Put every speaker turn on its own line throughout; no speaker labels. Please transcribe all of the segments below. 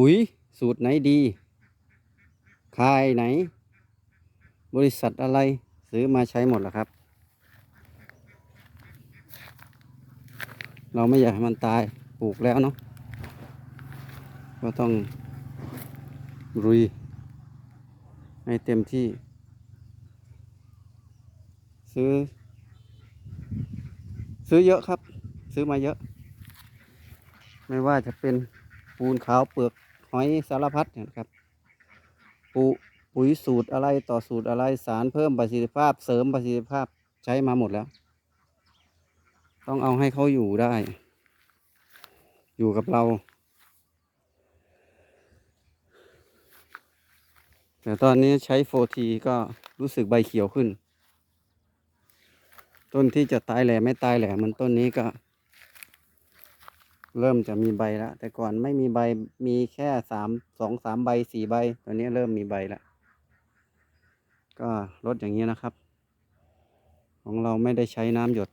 ปุ๋ยสูตรไหนดีคายไหน บริษัทอะไรซื้อมาใช้หมดแล้วครับ เราไม่อยากให้มันตายปลูกแล้วเนาะก็ต้องรุยให้เต็มที่ ซื้อ ซื้อเยอะครับ ซื้อมาเยอะ ไม่ว่าจะเป็นปูนขาวเปลือก อยสารพัดนะครับปูปุ๋ยสูตรอะไรต่อสูตรอะไรสารเพิ่มประสิทธิภาพ เสริมประสิทธิภาพใช้มาหมดแล้ว ต้องเอาให้เขาอยู่ได้ อยู่กับเรา แต่ตอนนี้ใช้โฟทีก็รู้สึกใบเขียวขึ้น ต้นที่จะตายแหล่ไม่ตายแหล่มันต้นนี้ก็ เริ่มจะมีใบแล้วแต่ก่อนไม่มีใบมีแค่สามสองสามใบสี่ใบตอนนี้เริ่มมีใบแล้วก็ลดอย่างนี้นะครับ ของเราไม่ได้ใช้น้ำหยด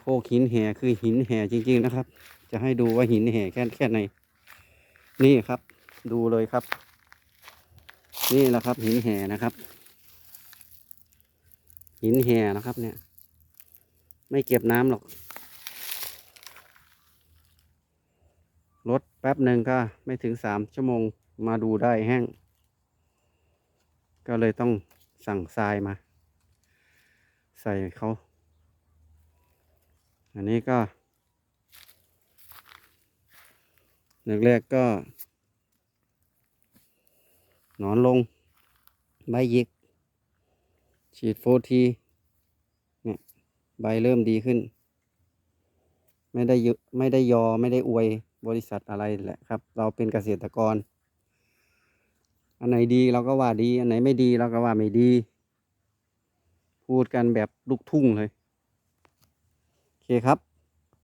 โคกหินแห่คือหินแห่จริง ๆนะครับ จะให้ดูว่าหินแห่แค่แค่ไหนนี่ครับ ดูเลยครับ นี่แหละครับหินแห่นะครับ หินแห่นะครับเนี่ย ไม่เก็บน้ำหรอก รถแป๊บหนึ่งก็ไม่ถึงสามชั่วโมงมาดูได้แห้ง ก็เลยต้องสั่งทรายมา ใส่เขา อันนี้ก็แรกๆก็ หนอนลง ใบหยิก ฉีดโฟทีเนี่ยใบเริ่มดีขึ้น ไม่ได้ยไม่ได้ยอไม่ได้อวย บริษัทอะไรแหละครับ เราเป็นเกษตรกร อันไหนดีเราก็ว่าดี อันไหนไม่ดีเราก็ว่าไม่ดี พูดกันแบบลูกทุ่งเลย โอเคครับ